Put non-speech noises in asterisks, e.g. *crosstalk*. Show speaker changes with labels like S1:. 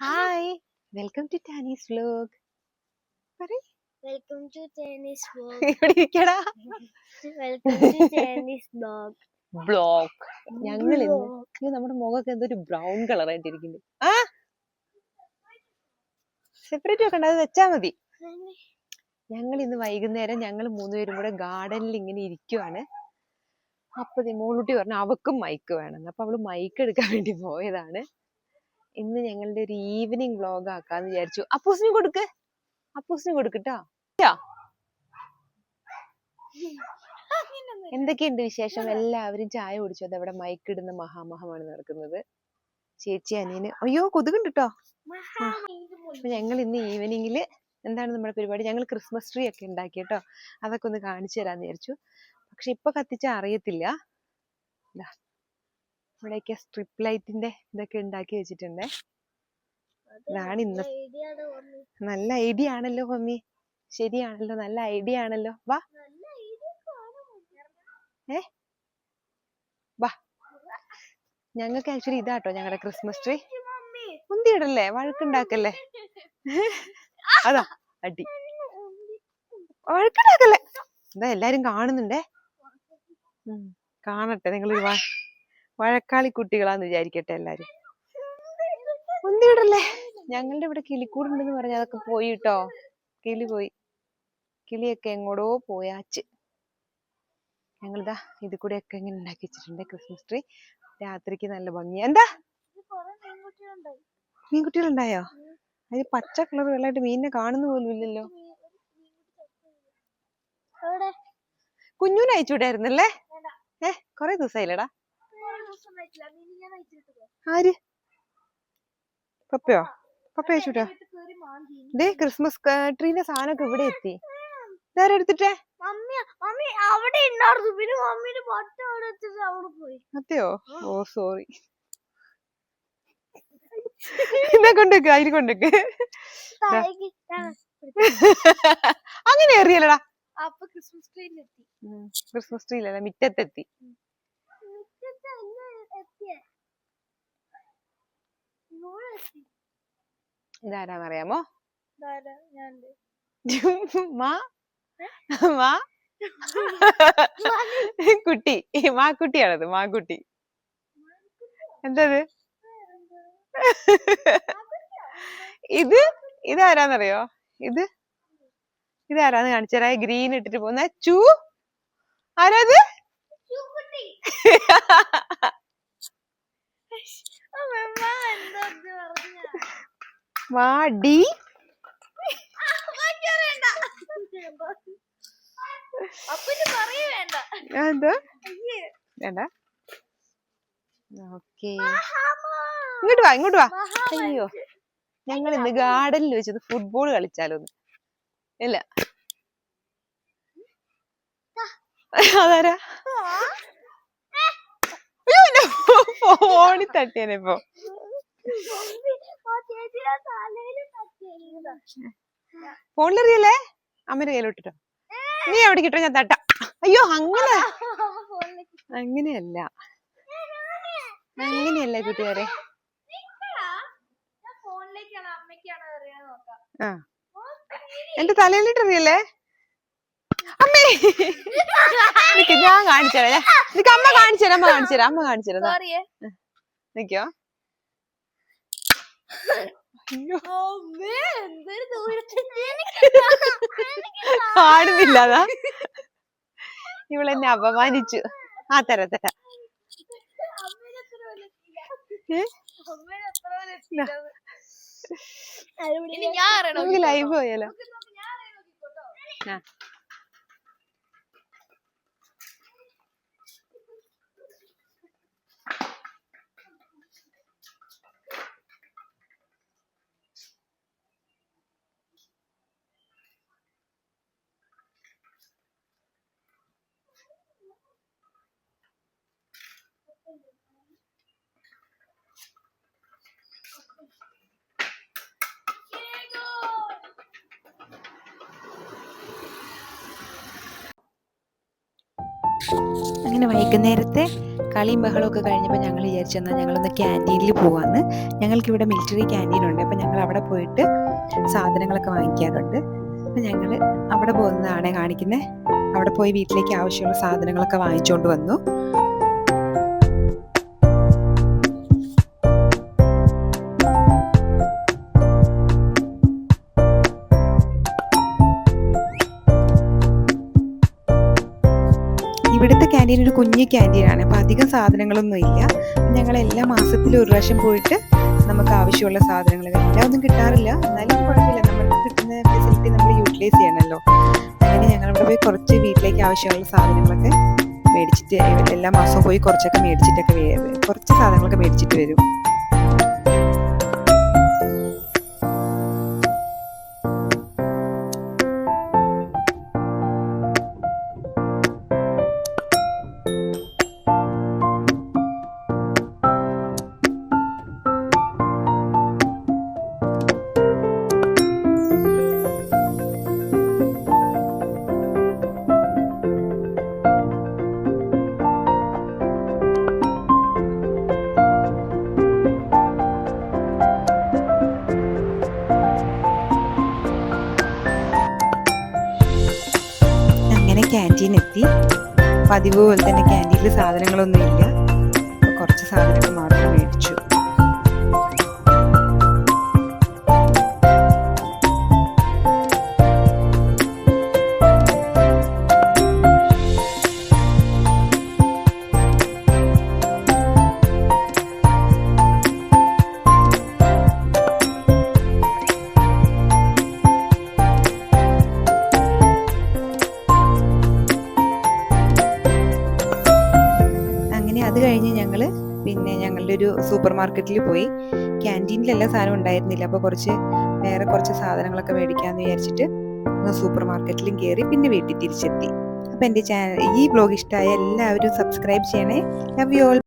S1: Hi welcome to Tani's vlog
S2: welcome to Tani's blog
S1: ഇവിടെ ഇരിക്കടാ.
S2: Welcome to Tani's blog
S1: blog ഞങ്ങൾ ഇന്ന് നമ്മുടെ മുഖമൊക്കെ എന്തൊരു ബ്രൗൺ കളർ ആയിട്ടിരിക്കുന്നു. ആ? സെപ്പറേറ്റ് വെക്കണ്ട അത് വെച്ചാ മതി. ഞങ്ങൾ ഇന്ന് വൈകുന്നേരം ഞങ്ങൾ മൂന്നുപേരും കൂടെ ഗാർഡനിൽ ഇങ്ങനെ ഇരിക്കുവാണ്. അപ്പൊ മോളൂട്ടി പറഞ്ഞു അവക്കും മൈക്ക് വേണം. അപ്പൊ അവൾ മൈക്ക് എടുക്കാൻ വേണ്ടി പോയതാണ്. ഇന്ന് ഞങ്ങളുടെ ഒരു ഈവനിങ് വ്ലോഗ് ആക്കാന്ന് വിചാരിച്ചു. അപ്പൂസിന് കൊടുക്ക്. അപ്പൂസിന് കൊടുക്കട്ടോ എന്തൊക്കെയുണ്ട് വിശേഷം? എല്ലാവരും ചായ കുടിച്ചു? അത് അവിടെ മൈക്ക് ഇടുന്ന മഹാമഹമാണ് നടക്കുന്നത്. ചേച്ചി അനിയന്. അയ്യോ കൊതുകുണ്ട് കേട്ടോ അപ്പൊ ഞങ്ങൾ ഇന്ന് ഈവനിങ്ങിൽ എന്താണ് നമ്മുടെ പരിപാടി? ഞങ്ങൾ ക്രിസ്മസ് ട്രീ ഒക്കെ ഉണ്ടാക്കി കേട്ടോ അതൊക്കെ ഒന്ന് കാണിച്ചു തരാന്ന് വിചാരിച്ചു. പക്ഷെ ഇപ്പൊ കത്തിച്ച അറിയത്തില്ല. ഇവിടെയൊക്കെ സ്ട്രിപ്പ് ലൈറ്റിന്റെ ഇതൊക്കെ ഉണ്ടാക്കി വെച്ചിട്ടുണ്ട്. ഇതാണ് ഇന്ന് നല്ല ഐഡിയ ആണല്ലോ മമ്മി. ശരിയാണല്ലോ നല്ല ഐഡിയ ആണല്ലോ. വാ. ഏ? വാ. ഞങ്ങൾക്ക് ആക്ച്വലി ഇതാട്ടോ ഞങ്ങളുടെ ക്രിസ്മസ് ട്രീ മുന്തിയിടല്ലേ വഴക്കുണ്ടാക്കല്ലേ? *laughs* അതാ അടി. വഴക്കുണ്ടാക്കല്ലേ? എന്താ എല്ലാരും കാണുന്നുണ്ടേ? കാണട്ടെ നിങ്ങളൊരു വ വഴക്കാളി കുട്ടികളാന്ന് വിചാരിക്കട്ടെ എല്ലാരും. മുന്തിയിടല്ലേ ഞങ്ങളുടെ ഇവിടെ കിളിക്കൂടുണ്ടെന്ന് പറഞ്ഞ അതൊക്കെ പോയി കേട്ടോ കിളി പോയി. കിളിയൊക്കെ എങ്ങോടോ പോയാച്ച് ഞങ്ങളിതാ ഇത് കൂടെ ഒക്കെ ഇങ്ങനെ ഉണ്ടാക്കി വെച്ചിട്ടുണ്ട്. ക്രിസ്മസ് ട്രീ രാത്രിക്ക് നല്ല ഭംഗിയാ എന്താ? മീൻകുട്ടികളുണ്ടായോ? അതിന് പച്ച കളർ വെള്ളമായിട്ട് മീനിനെ കാണുന്ന പോലും ഇല്ലല്ലോ. കുഞ്ഞൂന് അയച്ചുവിടായിരുന്നല്ലേ? ഏ കൊറേ ദിവസമായില്ലടാ ആര്? പപ്പയോ? പപ്പ അയച്ചുവിട്ടാ ദേ ക്രിസ്മസ് ട്രീന്റെ സാധനമൊക്കെ ഇവിടെ എത്തി. ഇതാരാ എടുത്തിട്ടേ? അതെയോ ഓ സോറി. എന്നെ കൊണ്ടേക്ക് അതിന് കൊണ്ടേക്ക്. *laughs* അങ്ങനെ എറിയല്ലടാ
S2: ക്രിസ്മസ് ട്രീയിലെത്തി
S1: ക്രിസ്മസ് ട്രീയിലല്ല മിറ്റത്തെത്തി
S2: മുറ്റത്ത് എന്നെ എത്തിയേ ഇങ്ങോട്ട് എത്തി
S1: ഇതാരാന്നറിയാമോ *laughs* മാ? മാ? കുട്ടി. മാക്കുട്ടിയാണത് മാക്കുട്ടി. എന്തത്? *laughs* ഇത് ഇതാരാന്നറിയോ? ഇത്? ഇതാരാന്ന് കാണിച്ചരാ ഗ്രീൻ ഇട്ടിട്ട് പോകുന്ന ചൂ? ആരാത് *laughs*
S2: ചൂക്കുട്ടി. അമ്മ, എന്താ ഇത് പറഞ്ഞെ? വേണ്ട.
S1: എന്താ. വേണ്ട. ഓക്കേ. ഇങ്ങോട്ട് വാ ഇങ്ങോട്ട് വാ. അയ്യോ. ഞങ്ങൾ ഇന്ന് ഗാർഡനിൽ വെച്ചത് ഫുട്ബോൾ കളിച്ചാലോന്ന്. ഇല്ല. അതാരാ? ഫോണിൽ തട്ടിയാനെ ഇപ്പൊ
S2: മമ്മി, ആ ചേച്ചിയുടെ തലയിൽ തട്ടിയത്.
S1: ഫോണിലെറിയല്ലേ? അമ്മയുടെ കയ്യിലോട്ടിട്ടോ. നീ എവിടെ കിട്ടോ ഞാൻ തട്ടാ. അയ്യോ അങ്ങനെ. അങ്ങനെയല്ല. അങ്ങനെയല്ല കൂട്ടുകാരെ? ആ. എന്റെ തലയിലിട്ടെറിയല്ലേ? അമ്മേ. നിക്ക് ഞാൻ കാണിച്ചുതരാം നിക്ക് അമ്മ കാണിച്ചുതരാം അമ്മ കാണിച്ചുതരാം അമ്മ കാണിച്ചുതരാം നിക്കോ. *laughs* കാണുന്നില്ല അതാ. ഇവളെന്നെ അപമാനിച്ചു. ആ തര തര. ലൈവ് പോയാലോ? ആ അങ്ങനെ വൈകുന്നേരത്തെ കളിയും ബഹളമൊക്കെ കഴിഞ്ഞപ്പോൾ ഞങ്ങൾ വിചാരിച്ചു എന്നാൽ ഞങ്ങളൊന്ന് ക്യാന്റീനിൽ ഞങ്ങൾക്ക് ഇവിടെ മിലിറ്ററി ക്യാന്റീൻ ഉണ്ട്. അപ്പോൾ ഞങ്ങൾ അവിടെ പോയിട്ട് സാധനങ്ങളൊക്കെ വാങ്ങിക്കാറുണ്ട്. അപ്പം ഞങ്ങൾ അവിടെ പോകുന്നതാണ് കാണിക്കുന്നത് അവിടെ പോയി വീട്ടിലേക്ക് ആവശ്യമുള്ള സാധനങ്ങളൊക്കെ വാങ്ങിച്ചുകൊണ്ട് വന്നു. ക്യാന്റീൻ ഒരു കുഞ്ഞു ക്യാന്റീനാണ് അപ്പോൾ അധികം സാധനങ്ങളൊന്നും ഇല്ല. ഞങ്ങൾ എല്ലാ മാസത്തിലും ഒരു പ്രാവശ്യം പോയിട്ട് നമുക്ക് ആവശ്യമുള്ള സാധനങ്ങൾ എല്ലാം ഒന്നും കിട്ടാറില്ല. എന്നാലും കുഴപ്പമില്ല. നമ്മൾക്ക് കിട്ടുന്ന ഫെസിലിറ്റി നമ്മൾ യൂട്ടിലൈസ് ചെയ്യണമല്ലോ. അങ്ങനെ ഞങ്ങൾ അവിടെ പോയി കുറച്ച് വീട്ടിലേക്ക് ആവശ്യമുള്ള സാധനങ്ങളൊക്കെ മേടിച്ചിട്ട് എല്ലാ മാസവും പോയി കുറച്ചൊക്കെ മേടിച്ചിട്ടൊക്കെ കുറച്ച് സാധനങ്ങളൊക്കെ മേടിച്ചിട്ട് വരും. ക്യാന്റീൻ എത്തി. പതിവ് പോലെ തന്നെ ക്യാന്റീനിൽ സാധനങ്ങളൊന്നും ഇല്ല കുറച്ച് സാധനങ്ങൾ മാത്രം സൂപ്പർ മാർക്കറ്റിൽ പോയി. ക്യാന്റീനിൽ എല്ലാ സാധനവും ഉണ്ടായിരുന്നില്ല. അപ്പോൾ കുറച്ച് വേറെ കുറച്ച് സാധനങ്ങളൊക്കെ മേടിക്കാമെന്ന് വിചാരിച്ചിട്ട് സൂപ്പർ മാർക്കറ്റിലും കയറി പിന്നെ വീട്ടിൽ തിരിച്ചെത്തി. അപ്പോൾ എന്റെ ചാനൽ ഈ ബ്ലോഗ് ഇഷ്ടമായ എല്ലാവരും സബ്സ്ക്രൈബ് ചെയ്യണേ. Love you all